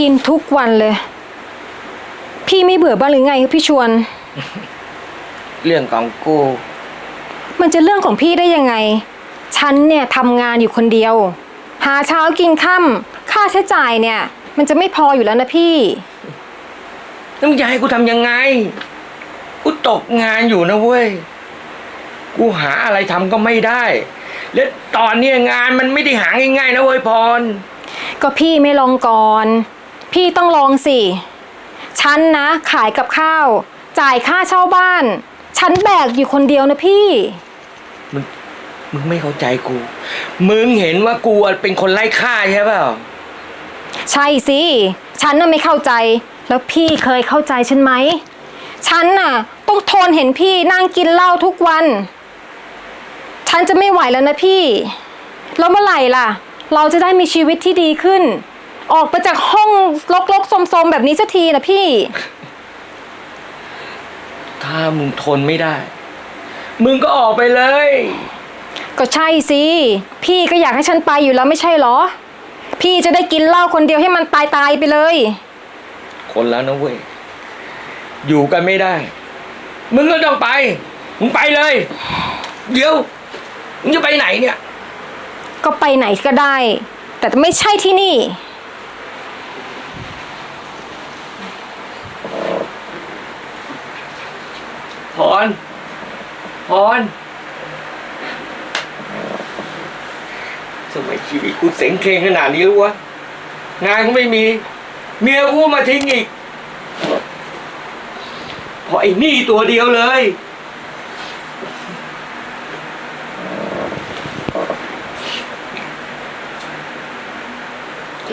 กินทุกวันเลย พี่ไม่เบื่อบ้างหรือไงพี่ชวน เรื่องของกู มันจะเรื่องของพี่ได้ยังไง ฉันเนี่ยทำงานอยู่คนเดียว หาเช้ากินค่ำค่าใช้จ่ายเนี่ย มันจะไม่พออยู่แล้วนะพี่แล้วมึงจะให้กูทำยังไง กูตกงานอยู่นะเว้ย กูหาอะไรทำก็ไม่ได้ และตอนเนี้ยงานมันไม่ได้หาง่ายๆนะเว้ยพร ก็พี่ไม่ลองก่อน พี่ต้องลองสิฉันนะขายกับข้าว จ่ายค่าเช่าบ้าน ฉันแบกอยู่คนเดียวนะพี่ มึงมึงไม่เข้าใจกู มึงเห็นว่ากูเป็นคนไร้ค่าใช่เปล่า ใช่สิ ฉันน่ะไม่เข้าใจ แล้วพี่เคยเข้าใจฉันไหม ฉันน่ะ ต้องทนเห็นพี่นั่งกินเหล้าทุกวัน ฉันจะไม่ไหวแล้วนะพี่ แล้วเมื่อไหร่ล่ะ เราจะได้มีชีวิตที่ดีขึ้น ออกไปจากห้องรกๆสมๆแบบนี้สักทีนะพี่ ถ้ามึงทนไม่ได้ มึงก็ออกไปเลย ก็ใช่สิ พี่ก็อยากให้ฉันไปอยู่แล้วไม่ใช่เหรอ พี่จะได้กินเหล้าคนเดียวให้มันตายตายๆไปเลย คนแล้วนะเว้ย อยู่กันไม่ได้ มึงก็ต้องไป มึงไปเลย เดี๋ยว มึงจะไปไหนเนี่ย ก็ไปไหนก็ได้ แต่ไม่ใช่ที่นี่ พร พรทำไมชีวิตกูเสงเคงขนาดนี้รู้วะ งานก็ไม่มี เมียกูมาทิ้งอีกเพราะไอ้นี่ตัวเดียวเลยพ